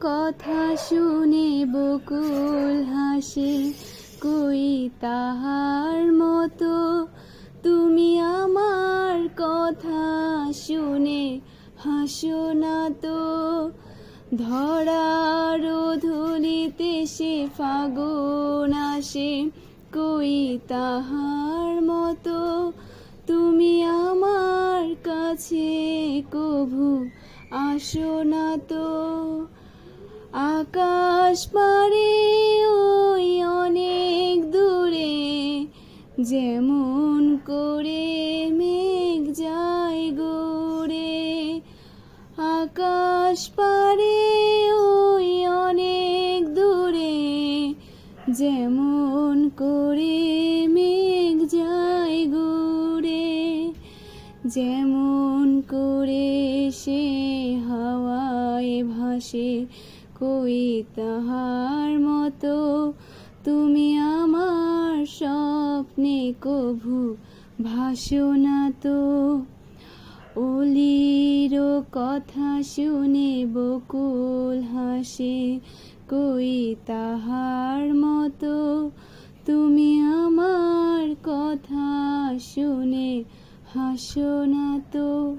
কথা শুনে বকুল হাসে, কই তাহার মতো? তুমি আমার কথা শুনে হাসো না তো? ধরার ধুলিতে সে ফাগুন আসে, কই তাহার মতো? তুমি আমার কাছে কভু আসো না তো? আকাশ পারে ওই অনেক দূরে, যেমন করে মেঘ যায় গোরে আকাশ পারে ওই অনেক দূরে, যেমন করে মেঘ যায় গোরে যেমন করে সে হাওয়ায় ভাসে কই তাহার মতো। তুমি আমার স্বপ্নে কভু ভাসো না তো। অলির কথা শুনে বকুল হাসে, কই তাহার মতো। তুমি আমার কথা শুনে হাসো না তো।